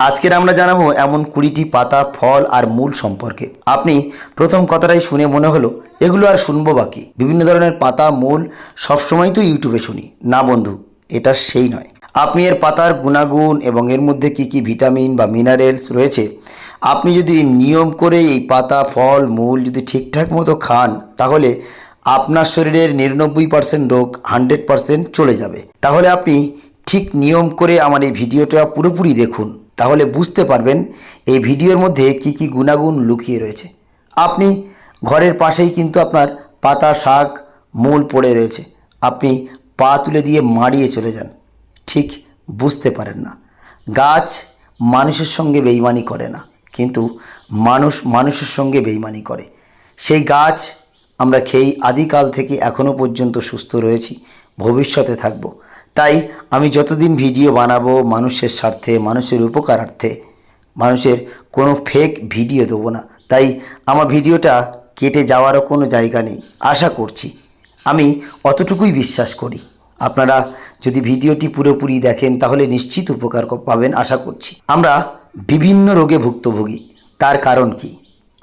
আজকের আমরা জানাব এমন কুড়িটি পাতা, ফল আর মূল সম্পর্কে। আপনি প্রথম কথাটাই শুনে মনে হলো, এগুলো আর শুনব বাকি বিভিন্ন ধরনের পাতা, মূল সবসময় তো ইউটিউবে শুনি। না বন্ধু, এটা সেই নয়। আপনি এর পাতার গুণাগুণ এবং এর মধ্যে কি কি ভিটামিন বা মিনারেলস রয়েছে, আপনি যদি নিয়ম করে এই পাতা, ফল, মূল যদি ঠিকঠাক মতো খান, তাহলে আপনার শরীরের নিরানব্বই পার্সেন্ট রোগ হান্ড্রেড পার্সেন্ট চলে যাবে। তাহলে আপনি ঠিক নিয়ম করে আমার এই ভিডিওটা পুরোপুরি দেখুন, তাহলে বুঝতে পারবেন এই ভিডিওর মধ্যে কি কি গুণাগুণ লুকিয়ে রয়েছে। আপনি ঘরের পাশেই কিন্তু আপনার পাতা, শাক, মূল পড়ে রয়েছে। আপনি পা তুলে দিয়ে মারিয়ে চলে যান। ঠিক বুঝতে পারেন না। গাছ মানুষের সঙ্গে বেইমানি করে না, কিন্তু মানুষ মানুষের সঙ্গে বেইমানি করে। সেই গাছ আমরা খেয়েই আদিকাল থেকে এখনও পর্যন্ত সুস্থ রয়েছি, ভবিষ্যতে থাকব। তাই আমি যতদিন ভিডিও বানাবো মানুষের স্বার্থে, মানুষের উপকারার্থে, মানুষের কোনো ফেক ভিডিও দেবো না। তাই আমার ভিডিওটা কেটে যাওয়ারও কোনো জায়গা নেই। আশা করছি। আমি অতটুকুই বিশ্বাস করি। আপনারা যদি ভিডিওটি পুরোপুরি দেখেন, তাহলে নিশ্চিত উপকার পাবেন আশা করছি। আমরা বিভিন্ন রোগে ভুক্তভোগী। তার কারণ কি?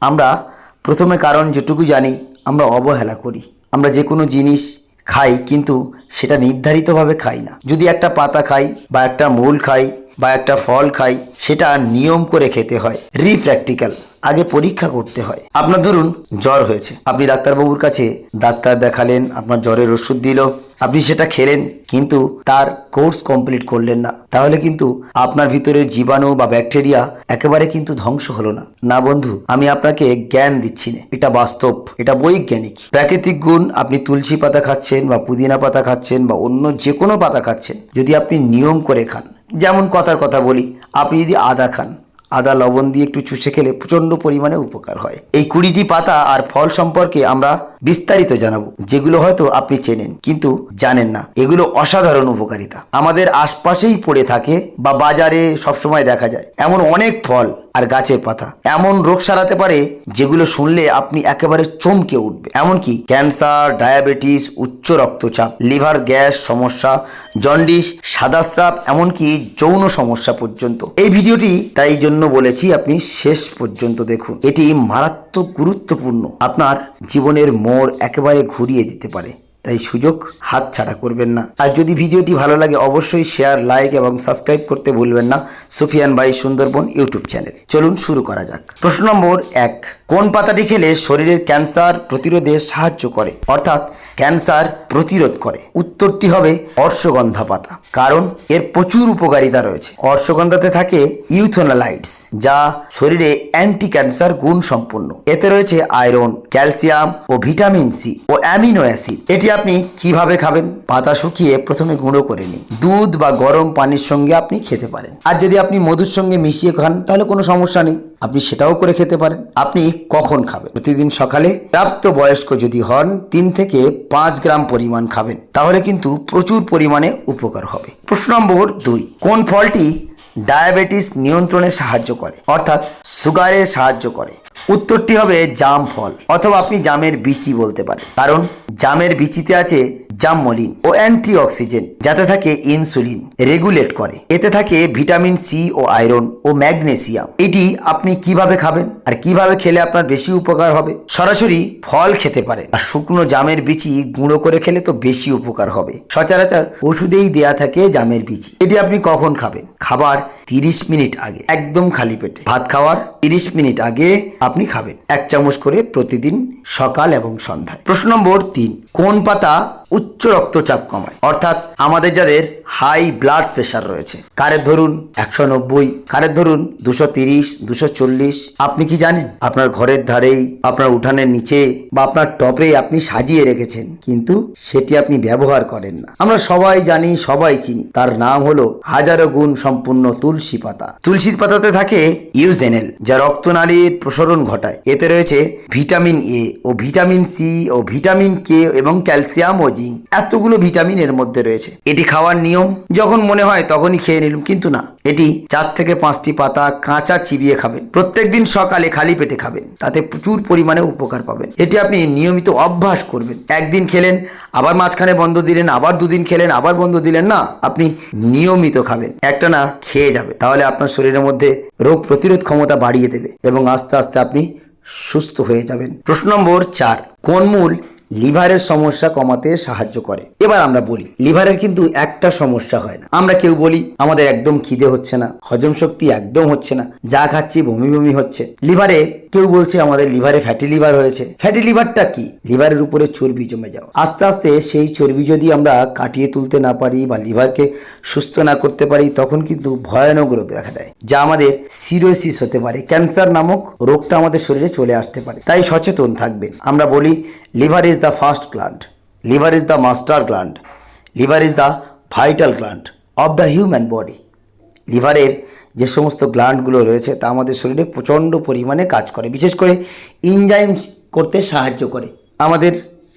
আমরা প্রথমে কারণ যেটুকু জানি, আমরা অবহেলা করি। আমরা যে কোনো জিনিস খাই, কিন্তু সেটা নির্ধারিতভাবে খাই না। যদি একটা পাতা খাই, বা একটা মূল খাই, বা একটা ফল খাই, সেটা নিয়ম করে খেতে হয় রিপ্র্যাকটিক্যাল আগে পরীক্ষা করতে হয়। আপনার ধরুন, জ্বর হয়েছে। আপনি ডাক্তারবাবুর কাছে ডাক্তার দেখালেন, আপনার জ্বরের ওষুধ দিল আপনি সেটা খেলেন, কিন্তু তার কোর্স কমপ্লিট করলেন না। তাহলে কিন্তু আপনার ভিতরের জীবাণু বা ব্যাকটেরিয়া একেবারে কিন্তু ধ্বংস হলো না। না বন্ধু, আমি আপনাকে জ্ঞান দিচ্ছি না। এটা বাস্তব, এটা বৈজ্ঞানিক। প্রাকৃতিক গুণ আপনি তুলসী পাতা খাচ্ছেন বা পুদিনা পাতা খাচ্ছেন বা অন্য যে কোনো পাতা খাচ্ছেন, যদি আপনি নিয়ম করে খান। যেমন কথার কথা বলি, আপনি যদি আদা খান, আদা, লবণ দিয়ে একটু চুষে খেলে প্রচণ্ড পরিমাণে উপকার হয়। এই কুড়িটি পাতা আর ফল সম্পর্কে আমরা বিস্তারিত জানাব। যেগুলো হয়তো আপনি চেনেন, কিন্তু জানেন না। এগুলো অসাধারণ উপকারিতা। আমাদের আশপাশেই পড়ে থাকে বা বাজারে সবসময় দেখা যায়, এমন অনেক ফল আর গাছের পাতা। এমন রোগ সারাতে পারে যেগুলো শুনলে আপনি একেবারে চমকে উঠবে। এমনকি ক্যান্সার, ডায়াবেটিস, উচ্চ রক্তচাপ, লিভার গ্যাস সমস্যা, জন্ডিস, সাদা সাদাস্রাব এমনকি যৌন সমস্যা পর্যন্ত। এই ভিডিওটি তাই জন্য বলেছি আপনি শেষ পর্যন্ত দেখুন। এটি মারাত্মক গুরুত্বপূর্ণ। আপনার জীবনের মোড় একেবারে ঘুরিয়ে দিতে পারে। তাই সুযোগ হাত ছাড়া করবেন না। আর যদি ভিডিওটি ভালো লাগে, অবশ্যই শেয়ার লাইক এবং সাবস্ক্রাইব করতে ভুলবেন না। সুফিয়ান ভাই সুন্দরবন ইউটিউব চ্যানেল চলুন শুরু করা যাক। প্রশ্ন নম্বর এক। কোন পাতাটি খেলে শরীরের ক্যান্সার প্রতিরোধে সাহায্য করে? অর্থাৎ ক্যান্সার প্রতিরোধ করে। উত্তরটি হবে অর্শগন্ধা পাতা, কারণ এর প্রচুর উপকারিতা রয়েছে। অর্শগন্ধাতে থাকে ইউথোনালাইটস, যা শরীরে অ্যান্টি ক্যান্সার গুণ সম্পন্ন। এতে রয়েছে আয়রন, ক্যালসিয়াম ও ভিটামিন সি ও অ্যামিনো অ্যাসিড। এটি আপনি কীভাবে খাবেন? পাতা শুকিয়ে প্রথমে গুঁড়ো করে নিন। দুধ বা গরম পানির সঙ্গে আপনি খেতে পারেন। আর যদি আপনি মধুর সঙ্গে মিশিয়ে খান, তাহলে কোনো সমস্যা নেই। আপনি সেটাও করে খেতে পারেন। আপনি কখন খাবেন? প্রতিদিন সকালে প্রাপ্ত বয়স্ক যদি হন, তিন থেকে পাঁচ গ্রাম পরিমাণ খাবেন। তাহলে কিন্তু প্রচুর পরিমাণে উপকার হবে। প্রশ্ন নম্বর দুই, কোন ফলটি ডায়াবেটিস নিয়ন্ত্রণে সাহায্য করে? অর্থাৎ সুগারে সাহায্য করে। উত্তরটি হবে জাম ফল, অথবা আপনি জামের বিচি বলতে পারেন। কারণ জামের বিচিতে আছে জামমলিন ও অ্যান্টি অক্সিজেন যাতে থাকে ইনসুলিন, রেগুলেট করে। এতে থাকে ভিটামিন সি ও আয়রন ও ম্যাগনেসিয়াম। এটি আপনি কীভাবে খাবেন আর কীভাবে খেলে আপনার বেশি উপকার হবে? সরাসরি ফল খেতে পারেন। আর শুকনো জামের বিচি গুঁড়ো করে খেলে তো বেশি উপকার হবে। সচরাচর ওষুধেই দেয়া থাকে জামের বিচি। এটি আপনি কখন খাবেন? খাবার তিরিশ মিনিট আগে, একদম খালি পেটে। ভাত খাওয়ার তিরিশ মিনিট আগে আপনি খাবেন। এক চামচ করে প্রতিদিন সকাল এবং সন্ধ্যায়। প্রশ্ন নম্বর তিন, কোন পাতা উচ্চ রক্তচাপ কমায়? অর্থাৎ আমাদের যাদের হাই ব্লাড প্রেশার রয়েছে। কারের ধরুন একশো নব্বই কারের ধরুন দুশো তিরিশ, দুশো চল্লিশ। আপনি কি জানেন? আপনার ঘরের ধারেই, আপনার উঠানের নিচে বা আপনার টপে আপনি সাজিয়ে রেখেছেন, কিন্তু সেটি আপনি ব্যবহার করেন না। আমরা সবাই জানি, সবাই চিনি। তার নাম হলো হাজারো গুণ সম্পূর্ণ তুলসী পাতা। তুলসীর পাতাতে থাকে ইউজেনেল, যা রক্তনালীর প্রসারণ ঘটায়। এতে রয়েছে ভিটামিন এ ও ভিটামিন সি ও ভিটামিন কে এবং ক্যালসিয়াম ও জিঙ্ক। এতগুলো ভিটামিন এর মধ্যে রয়েছে। এটি খাওয়ার নিয়ম যখন মনে হয় তখনই খেয়ে নিলাম, কিন্তু না। এটি চার থেকে পাঁচটি পাতা কাঁচা চিবিয়ে খাবেন। প্রত্যেকদিন সকালে খালি পেটে খাবেন। তাতে প্রচুর পরিমাণে উপকার পাবেন। এটি আপনি নিয়মিত অভ্যাস করবেন। একদিন খেলেন, আবার মাঝখানে বন্ধ দিলেন, আবার দুদিন খেলেন, আবার বন্ধ দিলেন, না। আপনি নিয়মিত খাবেন। একটা না খেয়ে যাবে। তাহলে আপনার শরীরের মধ্যে রোগ প্রতিরোধ ক্ষমতা বাড়িয়ে দেবে এবং আস্তে আস্তে আপনি সুস্থ হয়ে যাবেন। প্রশ্ন নম্বর চার। কোন মূল লিভারের সমস্যা কমাতে সাহায্য করে। এবার আমরা বলি, লিভারের কিন্তু একটা সমস্যা হয় না। আমরা কেউ বলি, আমাদের একদম খিদে হচ্ছে না, হজম শক্তি একদম হচ্ছে না, যা খাচ্ছি বমি বমি হচ্ছে। লিভারে কেউ বলছে, আমাদের লিভারে ফ্যাটি লিভার হয়েছে। ফ্যাটি লিভারটা কি? লিভারের উপরে চর্বি জমে যাওয়া। আস্তে আস্তে সেই চর্বি যদি আমরা কাটিয়ে তুলতে না পারি বা লিভারকে সুস্থ না করতে পারি, তখন কিন্তু ভয়ানক রোগ দেখা দেয়, যা আমাদের সিরোসিস হতে পারে। ক্যান্সার নামক রোগটা আমাদের শরীরে চলে আসতে পারে। তাই সচেতন থাকবেন। আমরা বলি liver is the first gland liver is the master gland liver is the vital gland of the human body লিভারের যে সমস্ত গ্ল্যান্ডগুলো রয়েছে, তা আমাদের শরীরে প্রচণ্ড পরিমাণে কাজ করে। বিশেষ করে ইনজাইম করতে সাহায্য করে। আমাদের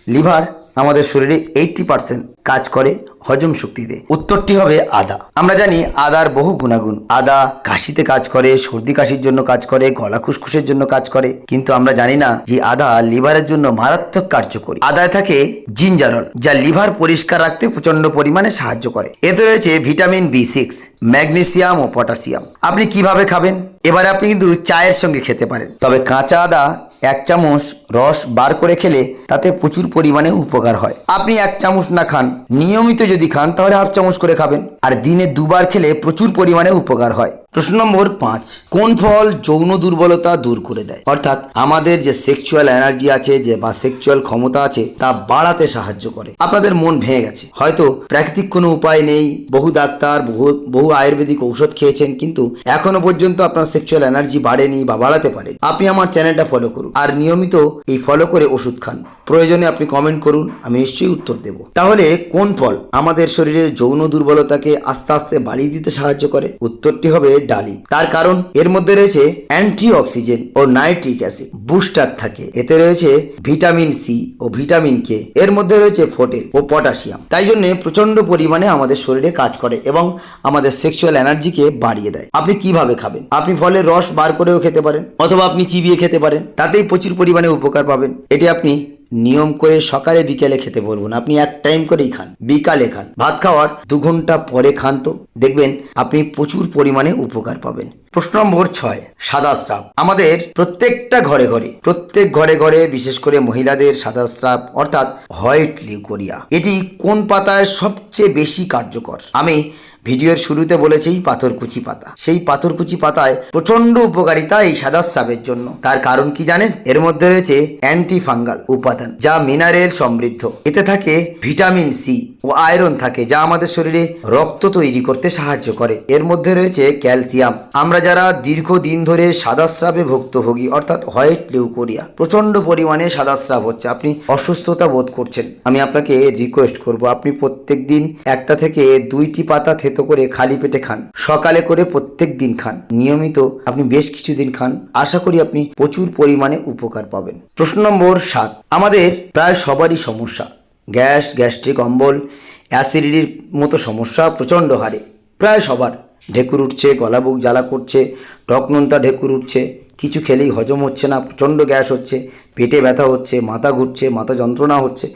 লিভার আমাদের শরীরে এইটটি পার্সেন্ট কাজ করে হজম শক্তিতে। উত্তরটি হবে আদা। আমরা জানি আদার বহু গুণাগুণ। আদা কাশিতে কাজ করে, সর্দি কাশির জন্য কাজ করে, গলা খুসখুসের জন্য কাজ করে। কিন্তু আমরা জানি না যে আদা লিভারের জন্য মারাত্মক কার্যকরী। আদায় থাকে জিঞ্জারল যা লিভার পরিষ্কার রাখতে প্রচণ্ড পরিমাণে সাহায্য করে। এতে রয়েছে ভিটামিন বি সিক্স, ম্যাগনেসিয়াম ও পটাশিয়াম। আপনি কীভাবে খাবেন? এবারে আপনি কিন্তু চায়ের সঙ্গে খেতে পারেন। তবে কাঁচা আদা এক চামচ রস বার করে খেলে তাতে প্রচুর পরিমাণে উপকার হয়। আপনি এক চামচ না খান, নিয়মিত যদি খান তাহলে হাফ চামচ করে খাবেন। আর দিনে দুবার খেলে প্রচুর পরিমাণে উপকার হয়। প্রশ্ন নম্বর পাঁচ, কোন ফল যৌন দুর্বলতা দূর করে দেয়? অর্থাৎ আমাদের যে সেক্সুয়াল এনার্জি আছে যে বা সেক্সুয়াল ক্ষমতা আছে, তা বাড়াতে সাহায্য করে। আপনাদের মন ভেঙে গেছে। হয়তো প্রাকৃতিক কোনো উপায় নেই, বহু ডাক্তার, বহু বহু আয়ুর্বেদিক ঔষধ খেয়েছেন, কিন্তু এখনও পর্যন্ত আপনার সেক্সুয়াল এনার্জি বাড়েনি বা বাড়াতে পারে আপনি আমার চ্যানেলটা ফলো করুন। আর নিয়মিত এই ফলো করে ওষুধ খান। প্রয়োজনে আপনি কমেন্ট করুন, আমি নিশ্চয়ই উত্তর দেব। তাহলে কোন ফল আমাদের শরীরের যৌন দুর্বলতাকে আস্তে আস্তে বাড়িয়ে দিতে সাহায্য করে? উত্তরটি হবে ডালিম। তার কারণ, এর মধ্যে রয়েছে অ্যান্টি অক্সিজেন ও নাইট্রিক অ্যাসিড বুস্টার থাকে। এতে রয়েছে ভিটামিন সি ও ভিটামিন কে এর মধ্যে রয়েছে ফোটেল ও পটাশিয়াম তাই জন্য প্রচণ্ড পরিমাণে আমাদের শরীরে কাজ করে এবং আমাদের সেক্সুয়াল এনার্জিকে বাড়িয়ে দেয়। আপনি কীভাবে খাবেন? আপনি ফলের রস বার করেও খেতে পারেন, অথবা আপনি চিবিয়ে খেতে পারেন। তাতেই প্রচুর পরিমাণে উপকার পাবেন। এটি আপনি নিয়ম করে সকালে বিকেলে খেতে বলব না। আপনি এক টাইম করেই খান, বিকালে খান। ভাত খাওয়ার দু ঘণ্টা পরে খান তো। দেখবেন আপনি প্রচুর পরিমাণে উপকার পাবেন। প্রশ্ন নম্বর ছয়, সাদা স্রাব। আমাদের প্রত্যেকটা ঘরে ঘরে, প্রত্যেক ঘরে ঘরে বিশেষ করে মহিলাদের সাদা স্রাব, অর্থাৎ হোয়াইট লিউকোরিয়া, এটি কোন পাতায় সবচেয়ে বেশি কার্যকর? আমি ভিডিওর শুরুতে বলেছি পাথরকুচি পাতা। সেই পাথরকুচি পাতায় প্রচণ্ড উপকারিতা এই সাদা স্রাবের জন্য। তার কারণ কি জানেন? এর মধ্যে রয়েছে অ্যান্টি ফাঙ্গাল উপাদান, যা মিনারেল সমৃদ্ধ। এতে থাকে ভিটামিন সি ও আয়রন থাকে, যা আমাদের শরীরে রক্ত তৈরি করতে সাহায্য করে। এর মধ্যে রয়েছে ক্যালসিয়াম। আমরা যারা দীর্ঘদিন ধরে সাদা স্রাবে ভুক্তভোগী, অর্থাৎ হোয়াইট লিউকোরিয়া প্রচণ্ড পরিমাণে সাদা স্রাব হচ্ছে, আপনি অসুস্থতা বোধ করছেন। আমি আপনাকে রিকোয়েস্ট করব, আপনি প্রত্যেক দিন একটা থেকে দুইটি পাতা থেতো করে খালি পেটে খান। সকালে করে প্রত্যেক দিন খান। নিয়মিত আপনি বেশ কিছুদিন খান। আশা করি আপনি প্রচুর পরিমাণে উপকার পাবেন। প্রশ্ন নম্বর সাত। আমাদের প্রায় সবারই সমস্যা। গ্যাস, গ্যাস্ট্রিক, অম্বল, অ্যাসিডিটির মতো সমস্যা প্রচণ্ড হারে। প্রায় সবার। ঢেকুর উঠছে, গলা বুক জ্বালা করছে টক নোনতা ঢেকুর উঠছে, কিছু খেলেই হজম হচ্ছে না, প্রচণ্ড গ্যাস হচ্ছে, পেটে ব্যথা হচ্ছে, মাথা ঘুরছে, মাথা যন্ত্রণা হচ্ছে।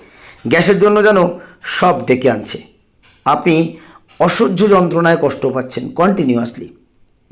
গ্যাসের জন্য যেন সব ডেকে আনছে। আপনি অসহ্য যন্ত্রণায় কষ্ট পাচ্ছেন কন্টিনিউয়াসলি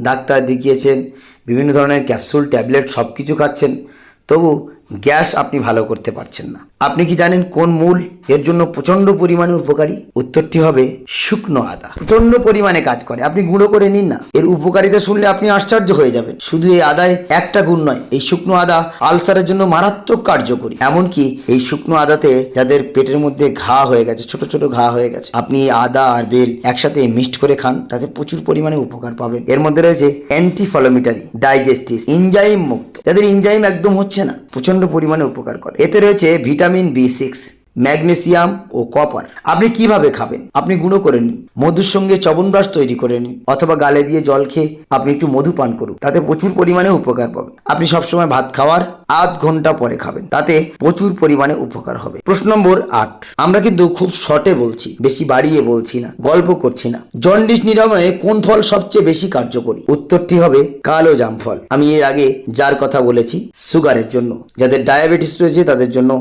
ডাক্তার দেখিয়েছেন, বিভিন্ন ধরনের ক্যাপসুল, ট্যাবলেট সব কিছু খাচ্ছেন। তবু গ্যাস আপনি ভালো করতে পারছেন না। আপনি কি জানেন কোন মূল? এর জন্য প্রচণ্ড পরিমাণে উপকারী? উত্তরটি হবে শুকনো আদা। প্রচণ্ড পরিমাণে কাজ করে। আপনি গুঁড়ো করে নিন না। এর উপকারিতা শুনলে আপনি আশ্চর্য হয়ে যাবেন। শুধু এই আদায় একটা গুণ নয়, এই শুকনো আদা আলসারের জন্য মারাত্মক কার্যকরী। এমনকি এই শুকনো আদাতে যাদের পেটের মধ্যে ঘা হয়ে গেছে, ছোট ছোট ঘা হয়ে গেছে, আপনি আদা আর বেল একসাথে মিক্সড করে খান, তাতে প্রচুর পরিমাণে উপকার পাবেন। এর মধ্যে রয়েছে অ্যান্টি ফলোমিটারি ডাইজেস্টিস ইনজাইম মুক্ত। যাদের ইনজাইম একদম হচ্ছে না প্রচণ্ড পরিমাণে উপকার করে। এতে রয়েছে ভিটামিন বি সিক্স ম্যাগনেসিয়াম ও কপার। আপনি কীভাবে খাবেন? আপনি গুঁড়ো করে নিন, মধুর সঙ্গে চবনব্রাশ তৈরি করে নিন, অথবা গালে দিয়ে জল খেয়ে আপনি একটু মধু পান করুন, তাতে প্রচুর পরিমাণে উপকার পাবেন। আপনি সবসময় ভাত খাওয়ার আধ ঘণ্টা পরে খাবেন। তাতে প্রচুর পরিমাণে উপকার হবে। প্রশ্ন নম্বর আট। আমরা কিন্তু খুব শর্টে বলছি, বেশি বাড়িয়ে বলছি না, গল্প করছি না। জন্ডিস নিরাময়ে কোন ফল সবচেয়ে বেশি কার্যকরী? উত্তরটি হবে কালো জাম ফল আমি এর আগে যার কথা বলেছি, সুগারের জন্য। যাদের ডায়াবেটিস রয়েছে, তাদের জন্য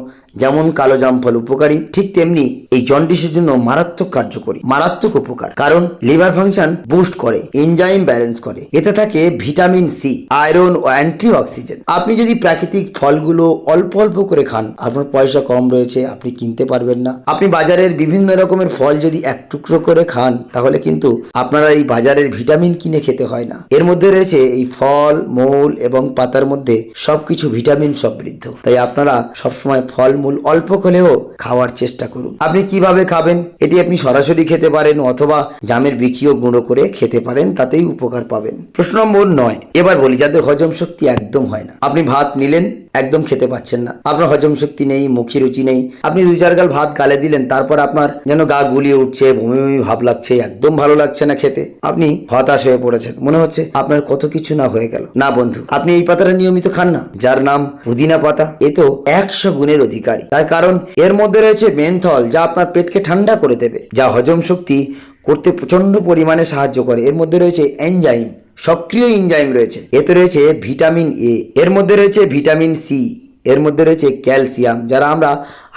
যেমন কালো জাম ফল উপকারী, ঠিক তেমনি এই জন্ডিসের জন্য মারাত্মক কার্যকরী। মারাত্মক উপকার, কারণ লিভার ফাংশন বুস্ট করে, এনজাইম ব্যালেন্স করে। এতে থাকে ভিটামিন সি, আয়রন ও অ্যান্টি অক্সিজেন আপনি যদি প্রাকৃতিক ফলগুলো অল্প অল্প করে খান। আপনার পয়সা কম রয়েছে, আপনি কিনতে পারবেন না। আপনি বাজারের বিভিন্ন রকমের ফল যদি এক টুকরো করে খান, তাহলে কিন্তু আপনারা এই বাজারের ভিটামিন কিনে খেতে হয় না। এর মধ্যে রয়েছে এই ফল, মূল এবং পাতার মধ্যে সবকিছু ভিটামিন সমৃদ্ধ। তাই আপনারা সবসময় ফল, মূল অল্প হলেও খাওয়ার চেষ্টা করুন। আপনি কীভাবে খাবেন? এটি আপনি সরাসরি খেতে পারেন অথবা জামের বিচিও গুঁড়ো করে খেতে পারেন, তাতেই উপকার পাবেন। প্রশ্ন নম্বর নয়। এবার বলি, যাদের হজম শক্তি একদম হয় না। আপনি ভাত নিলেন একদম খেতে পাচ্ছেন না। আপনার হজম শক্তি নেই, মুখী রুচি নেই। আপনি দুই চার গাল ভাত গালে দিলেন, তারপর আপনার যেন গা গুলিয়ে উঠছে, বমি বমি ভাব লাগছে, একদম ভালো লাগছে না খেতে। আপনি হতাশ হয়ে পড়েছেন। মনে হচ্ছে আপনার কত কিছু না হয়ে গেল। না বন্ধু, আপনি এই পাতাটা নিয়মিত খান না, যার নাম পুদিনা পাতা। এ তো একশো গুণের অধিকারী। তার কারণ, এর মধ্যে রয়েছে মেনথল, যা আপনার পেটকে ঠান্ডা করে দেবে, যা হজম শক্তি করতে প্রচণ্ড পরিমাণে সাহায্য করে। এর মধ্যে রয়েছে এনজাইম। সক্রিয় ইনজাইম রয়েছে। এতে রয়েছে ভিটামিন এ এর মধ্যে রয়েছে ভিটামিন সি এর মধ্যে রয়েছে ক্যালসিয়াম যারা আমরা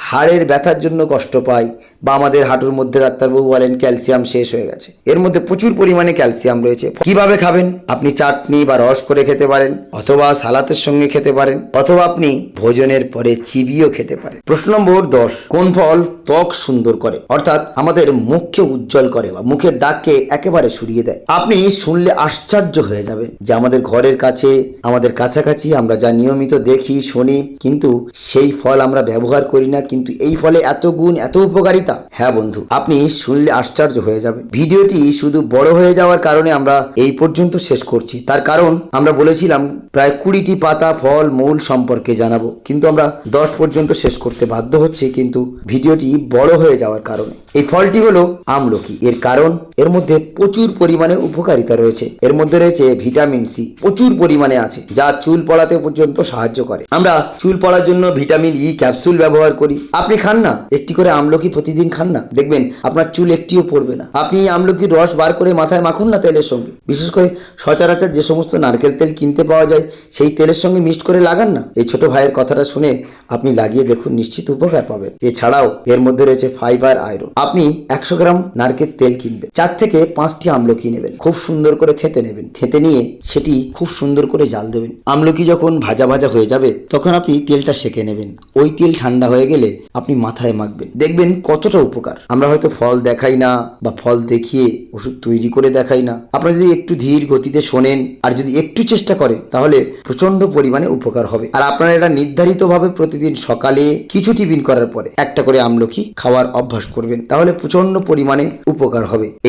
হাড়ের ব্যথার জন্য কষ্ট পাই। বা আমাদের হাঁটুর মধ্যে ডাক্তারবাবু বলেন ক্যালসিয়াম শেষ হয়ে গেছে। এর মধ্যে প্রচুর পরিমাণে ক্যালসিয়াম রয়েছে। কীভাবে খাবেন? আপনি চাটনি বা রস করে খেতে পারেন, অথবা সালাতের সঙ্গে খেতে পারেন, অথবা আপনি ভোজনের পরে চিবিয়েও খেতে পারেন। প্রশ্ন নম্বর দশ, কোন ফল ত্বক সুন্দর করে? অর্থাৎ আমাদের মুখকে উজ্জ্বল করে বা মুখের দাগকে একেবারে সরিয়ে দেয়। আপনি শুনলে আশ্চর্য হয়ে যাবেন যে আমাদের ঘরের কাছে, আমাদের কাছাকাছি আমরা যা নিয়মিত দেখি, শুনি, কিন্তু সেই ফল আমরা ব্যবহার করি না, কিন্তু এই ফলে এত গুণ, এত উপকারিতা হ্যাঁ বন্ধু, আপনি শুনলে আশ্চর্য হয়ে যাবে ভিডিওটি শুধু বড় হয়ে যাওয়ার কারণে আমরা এই পর্যন্ত শেষ করছি। তার কারণ আমরা বলেছিলাম, প্রায় কুড়িটি পাতা ফল মূল সম্পর্কে জানাব। কিন্তু আমরা দশ পর্যন্ত শেষ করতে বাধ্য হচ্ছি, কিন্তু ভিডিওটি বড় হয়ে যাওয়ার কারণে। এই ফলটি হলো আমলকি। এর কারণ, এর মধ্যে প্রচুর পরিমাণে উপকারিতা রয়েছে। এর মধ্যে রয়েছে ভিটামিন সি। প্রচুর পরিমাণে আছে, যা চুল পড়াতে পর্যন্ত সাহায্য করে। আমরা চুল পড়ার জন্য ভিটামিন ই ক্যাপসুল ব্যবহার করি। আপনি খান না? একটি করে আমলকি প্রতিদিন খান না? দেখবেন আপনার চুল একটিও পড়বে না। আপনি আমলকির রস বার করে মাথায় মাখুন না তেলের সঙ্গে। বিশেষ করে সচরাচর যে সমস্ত নারকেল তেল কিনতে পাওয়া যায়, সেই তেলের সঙ্গে মিক্সড করে লাগান না। এই ছোট ভাইয়ের কথাটা শুনে আপনি লাগিয়ে দেখুন, নিশ্চিত উপকার পাবেন। এছাড়াও এর মধ্যে রয়েছে ফাইবার আয়রন। আপনি একশো গ্রাম নারকেল তেল কিনবেন। চার থেকে পাঁচটি আমলকি নেবেন। খুব সুন্দর করে থেতে নেবেন। থেতে নিয়ে সেটি খুব সুন্দর করে জাল দেবেন। আমলকি যখন ভাজা ভাজা হয়ে যাবে, তখন আপনি তেলটা সেকে নেবেন। ওই তেল ঠান্ডা হয়ে গেলে আপনি মাথায় মাখবেন। দেখবেন কতটা উপকার। আমরা হয়তো ফল দেখাই না বা ফল দেখিয়ে ওষুধ তৈরি করে দেখাই না। আপনারা যদি একটু ধীর গতিতে শোনেন আর যদি একটু চেষ্টা করেন, তাহলে প্রচণ্ড পরিমাণে উপকার হবে। আর আপনারা এটা নির্ধারিতভাবে প্রতিদিন সকালে কিছু টিফিন করার পরে একটা করে আমলকি খাওয়ার অভ্যাস করবেন। তাহলে প্রচণ্ড পরিমাণে উপকার হবে।